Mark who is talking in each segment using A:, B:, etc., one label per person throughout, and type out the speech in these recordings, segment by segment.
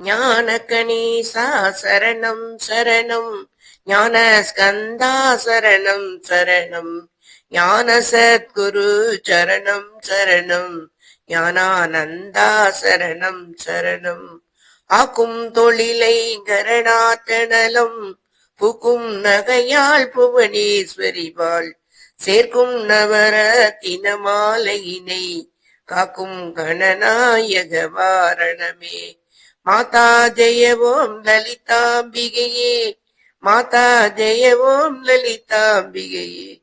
A: ஞானகணேசா சரணம் சரணம் ஞான ஸ்கந்தா சரணம் சரணம் ஞான சத்குரு சரணம் சரணம் ஞானானந்தா சரணம். சரணம் ஆக்கும் தொழிலை கரணாத்தனலம் புக்கும் நகையாள் புவனேஸ்வரிவாள் சேர்க்கும் நவர தினமாலையினை காக்கும் கணநாயக வாரணமே. மாதா ஜெய ஓம் லலிதாம்பிகையே மாதா ஜெய ஓம் லலிதாம்பிகையே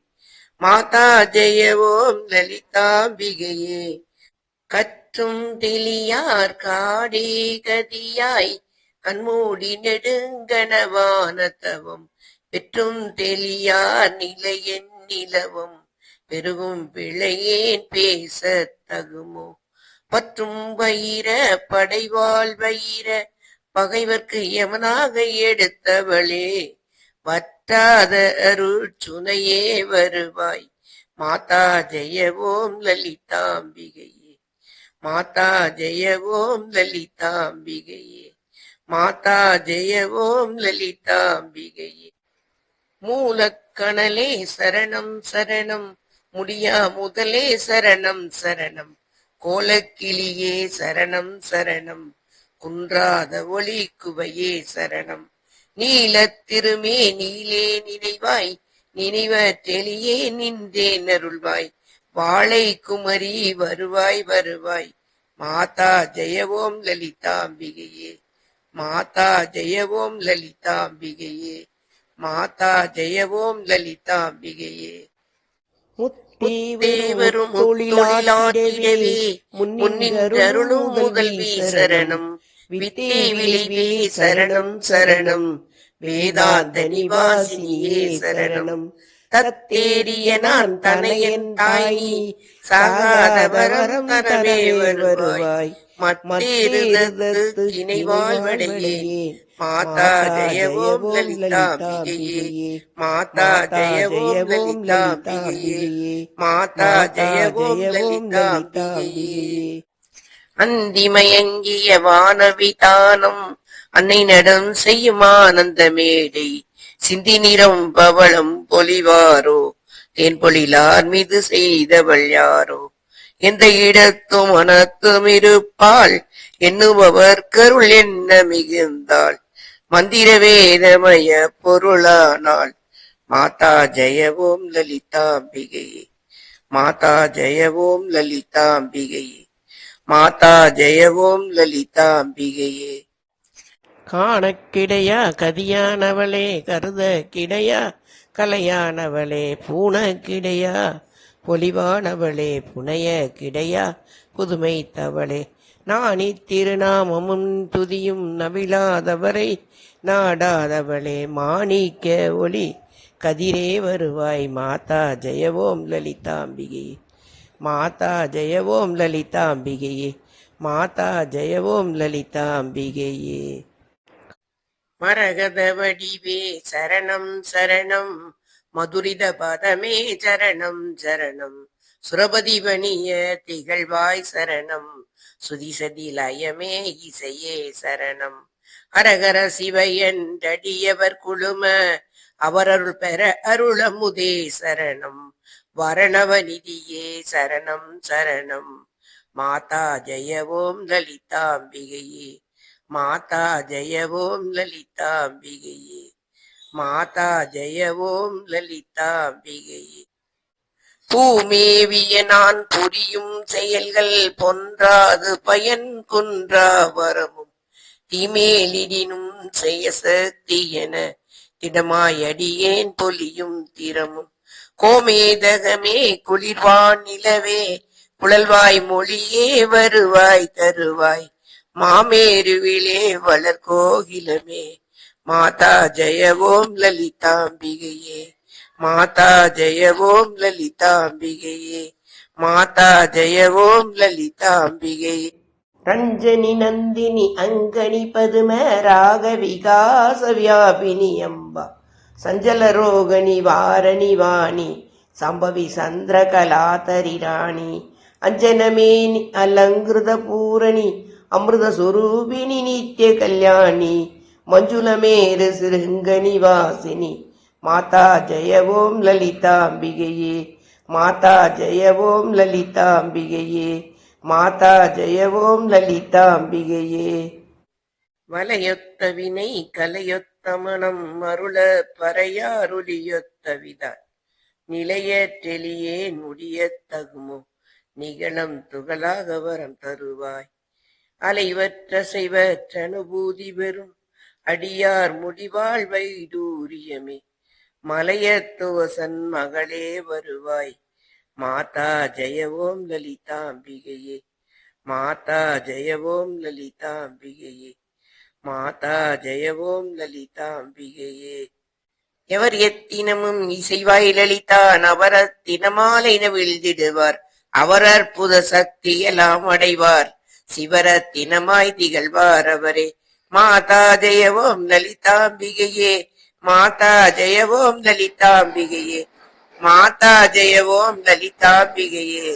A: மாதா ஜெய ஓம் லலிதாம்பிகையே. கற்றும் திலியார் காடே கதியாய் கண்மூடி நெடுங்கனவானதவம் பெற்றும் தெளியார் நிலையன் நிலவும் பெருகும் பிழையேன் பேசத் தகுமோ பற்றும் வயிற படைவாள் வயிற பகைவர்க்கு யமனாக எடுத்தவளே. வற்றாத அருள் சுனையே வருவாய். மாதா ஜெயவோம் லலிதாம்பிகையே. மாதா ஜெயவோம் லலிதாம்பிகையே. மாதா ஜெயவோம் லலிதாம்பிகையே. மூலக்கணலே சரணம் சரணம். முடியா முதலே சரணம் சரணம். கோலக்கிளியே சரணம் சரணம். குன்றாத ஒளி குவையே சரணம். நீலத் திருமே நீலே நினைவாய். நினைவ தெளியே நின்றே நருள்வாய். வாழை குமரி வருவாய் வருவாய். மாதா ஜெயவோம் லலிதாம்பிகையே. மாதா ஜெயவோம் லலிதாம்பிகையே. மாதா ஜெயவோம் லலிதாம்பிகையே.
B: முத்தேவரும்
A: தேவரும் தொழிலாற்றிடவே முன்னின்றருளும் முதல்வி சரணம் வித்தே சரணம் சரணம். வேதாந்த நிவாசினியே சரணம். தத்தேறிய நான் தனையன் தாயி. சாகாத தரவே வருவாய். இணைவாழ்வடையே. மாதா ஜெயவோம் லலிதாம்பிகையே மாதா ஜெயவோம் லலிதாம்பிகையே மாதா ஜெயவோம் லலிதாம்பிகையே அந்திமயங்கிய வானவிதானம். அன்னை நடம் செய்யும் ஆனந்த மேடை. சிந்தி நிறம் பவளம் பொலிவாரோ? என் பொழிலார் மீது செய்தவள் யாரோ? எந்த இடத்தும் மனத்தும் இருப்பாள். எண்ணுபவர் கருள் என்ன மிகுந்தாள்? மந்திர வேதமய பொருளானாள். மாதா ஜெயவோம் லலிதாம்பிகையே. மாதா ஜெயவோம் லலிதாம்பிகையே. மாதா ஜெயவோம் லலிதாம்பிகையே.
B: காணக்கிடையா கதியானவளே கருத கிடையா கலையானவளே பூன கிடையா பொலிவானவளே புனைய கிடையா புதுமை தவளே. நாணி திருநாமமும் துதியும் நவிலாதவரை நாடாதவளே மாணிக்க ஒளி கதிரே வருவாய் மாதா ஜெயவோம் லலிதாம்பிகையே மாதா ஜெயவோம் லலிதாம்பிகையே மாதா ஜெயவோம் லலிதாம்பிகையே.
A: மரகத வடிவே சரணம் சரணம். மதுரித பதமே சரணம் சரணம். சுரபதி வணிய திகழ்வாய் சரணம். சுதிசதி லயமே இசையே சரணம். ஹரஹர சிவையன்றடியவர் குழும அவரருள் பெற அருளமுதே சரணம். வரணவநிதியே சரணம் சரணம். மாதா ஜெயவோம் லலிதாம்பிகையே. மாதா ஜெயவோம் லலிதாம்பிகையே. மாதா ஜெயவோம் லலிதாம்பிகையே. பூமேவிய நான் புரியும் செயல்கள் பொன்றாது பயன் குன்றா வரமும். திமேலிடினும் செய்ய சக்தி என திடமாயடியேன் பொலியும் திறமும். கோமேதகமே குளிர்வான் நிலவே புழல்வாய் மொழியே வருவாய் தருவாய். மாமேருவிலே வளர் கோகிலமே மாதா ஜெயவோம் லலிதாம்பிகையே. மாதா ஜெயவோம் லலிதாம்பிகையே. மாதா ஜெயவோம் லலிதாம்பிகையே.
B: ரஞ்சனி நந்தினி அங்கனி பதும ராக விகாச வியாபினி அம்பா. சஞ்சல ரோகணி வாரணி வாணி. சம்பவி சந்திர கலாதரி ராணி. அஞ்சனமேனி அலங்கிருத பூரணி அமிர்த சுரூபிணி நித்ய கல்யாணி மஞ்சுளமேரு சிருங்கனிவாசினி மாதா ஜெய ஓம் லலிதாம்பிகையே மாதா ஜெய ஓம் லலிதாம்பிகையே மாதா ஜெய ஓம் லலிதாம்பிகையே.
A: வலையொத்த வினை கலையொத்த மனம் அருள பறையாருளியொத்த விதாய் நிலையற்றெளியே நுடியத் தகுமோ நிகழம் துகளாக வரம் தருவாய். அலைவற்ற செய்வற்ற அனுபூதி பெறும் அடியார் முடிவாழ்வை தூரியமே மலையத்துவசன் மகளே வருவாய். மாதா ஜெயவோம் லலிதாம்பிகையே. மாதா ஜெயவோம் லலிதாம்பிகையே. மாதா ஜெயவோம் லலிதாம்பிகையே. எவர் எத்தினமும் இசைவாய் லலிதான் அவரத்தினமாலை விழுந்திடுவார் அவர் அற்புத சக்தி எல்லாம் அடைவார். சிவரத்தினமாய் திகழ்வார் அவரே. மாதா ஜெயவோம் லலிதாம்பிகையே மாதா ஜெயவோம் லலிதாம்பிகையே மாதா ஜெயவோம் லலிதாம்பிகையே.